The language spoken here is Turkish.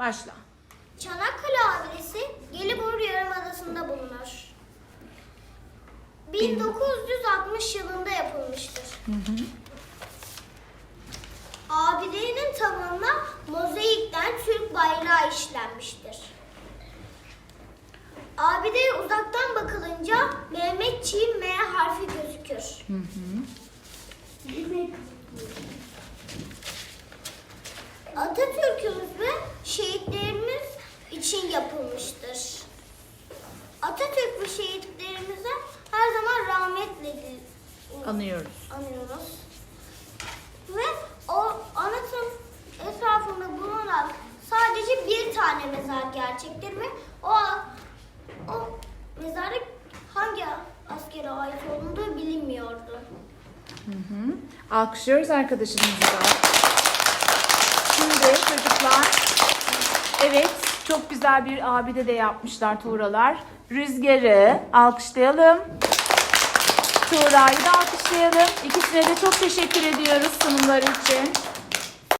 Başla. Çanakkale abidesi Gelibolu Yarımadası'nda bulunur. 1960 yılında yapılmıştır. Abidenin tavanına mozaikten Türk bayrağı işlenmiştir. Abideye uzaktan bakılınca Mehmetçiğin M harfi gözükür. Atatürk'ümüz ve şehitlerimiz için yapılmıştır. Atatürk ve şehitlerimize her zaman rahmetle Anıyoruz. anıyoruz. Ve o anıtın etrafında bulunan sadece bir tane mezar gerçektir ve o o mezarlık hangi askere ait olduğu bilinmiyordu. Hı hı. Alkışlıyoruz arkadaşımızı da. Şimdi çocuklar, evet çok güzel bir abide de yapmışlar Tuğralar. Rüzgar'ı alkışlayalım. Tuğra'yı da alkışlayalım. İkisine de çok teşekkür ediyoruz sunumları için.